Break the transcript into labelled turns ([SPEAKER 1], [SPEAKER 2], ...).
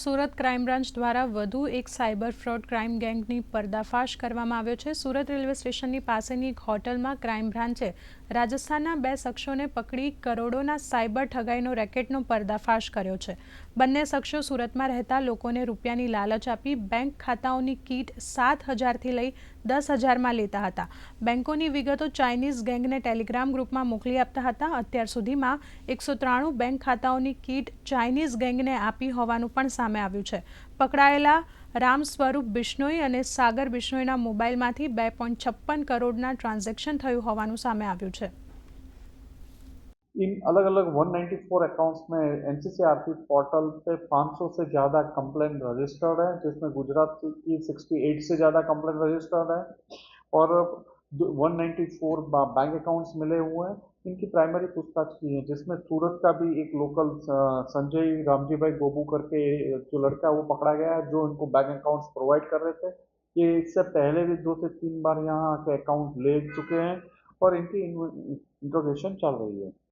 [SPEAKER 1] Surat crime branch દ્વારા વધુ એક સાયબર ફ્રોડ ક્રાઇમ ગેંગની પર્દાફાશ કરવામાં આવ્યો છે. સુરત રેલવે સ્ટેશનની પાસેની એક હોટલમાં ક્રાઇમ બ્રાન્ચે રાજસ્થાનના બે શખ્સોને પકડી કરોડોના સાયબર ઠગાઈનો રેકેટનો પર્દાફાશ કર્યો છે. બંને શખ્સો સુરતમાં રહેતા લોકોને રૂપિયાની લાલચ આપી બેંક ખાતાઓની કીટ સાત હજારથી લઈ દસ હજારમાં લેતા હતા. બેંકોની વિગતો ચાઇનીઝ ગેંગને ટેલિગ્રામ ગ્રુપમાં મોકલી આપતા હતા. અત્યાર સુધીમાં એકસો ત્રાણું બેંક ખાતાઓની કીટ ચાઇનીઝ ગેંગને આપી હોવાનું પણ સામે આવ્યું છે. પકડાયેલા રામ સ્વરૂપ બિશ્નોઈ અને સાગર બિશ્નોઈના મોબાઈલમાંથી બે પોઈન્ટ છપ્પન કરોડના ટ્રાન્ઝેક્શન થયું હોવાનું સામે આવ્યું છે.
[SPEAKER 2] इन अलग अलग 194 अकाउंट्स में एनसीसीआरपी पोर्टल पे 500 से ज़्यादा कंप्लेन रजिस्टर्ड है, जिसमें गुजरात की 68 से ज़्यादा कंप्लेन रजिस्टर्ड है और दो- 194 बा- बैंक अकाउंट्स मिले हुए हैं। इनकी प्राइमरी पूछताछ की है, जिसमें सूरत का भी एक लोकल संजय रामजी भाई गोबू करके जो लड़का है वो पकड़ा गया है, जो इनको बैंक अकाउंट्स प्रोवाइड कर रहे थे। ये इससे पहले भी दो से तीन बार यहाँ के अकाउंट ले चुके हैं और इनकी इंट्रोगेशन चल रही है।